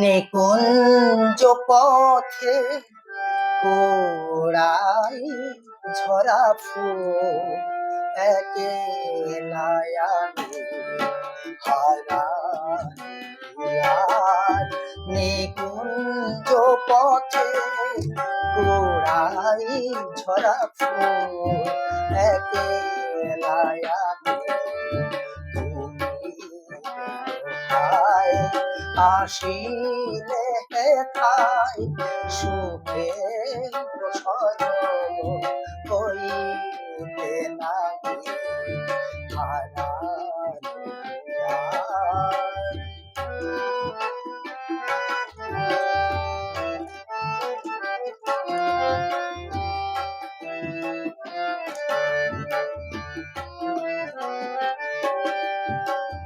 নিকুঞ্জ পথে কোড়াই ঝরা ফুল হারাইয়া নিকুঞ্জ পথে কোড়াই ঝরা ফুল একেলায়ানি তুমি আসিলে হেথায় সুখে সজল হইতে নাহি। হারাইয়া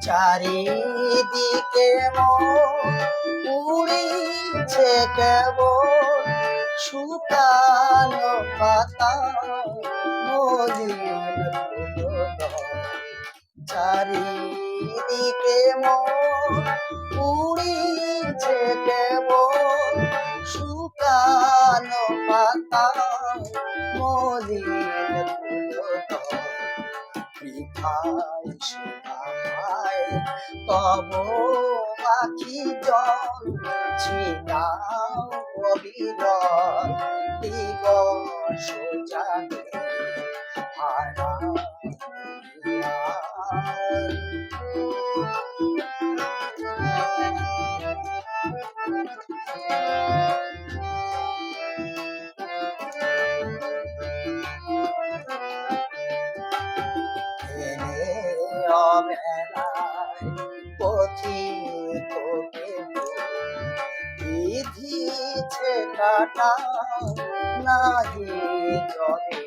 চারিদিকে উড়িছে কেবল শুকানো পাতা। চারিদিকে উড়িছে কেবল শুকানো পাতা ফুলদল। বৃথায় শিখায় তব আখি জল ছিটাও অবিরল। দিবস বিধিছে কাটা নাহি জলে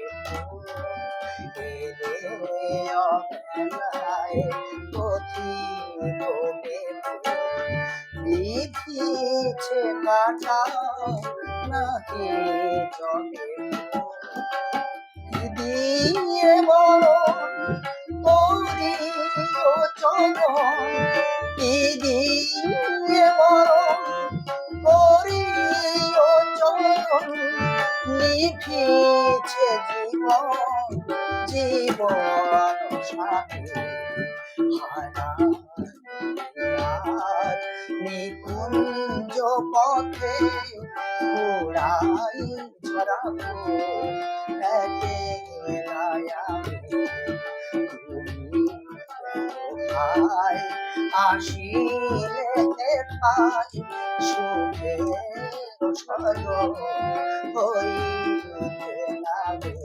বিধিছে কাটা নাহি জলে দিয়ে লিখিছে জীবন জীবন সাথে হারাইয়ার নিকুঞ্জ পথে ঘোড়াই ঝরা ফুল একে ঠাই সুখে হইতে লাগে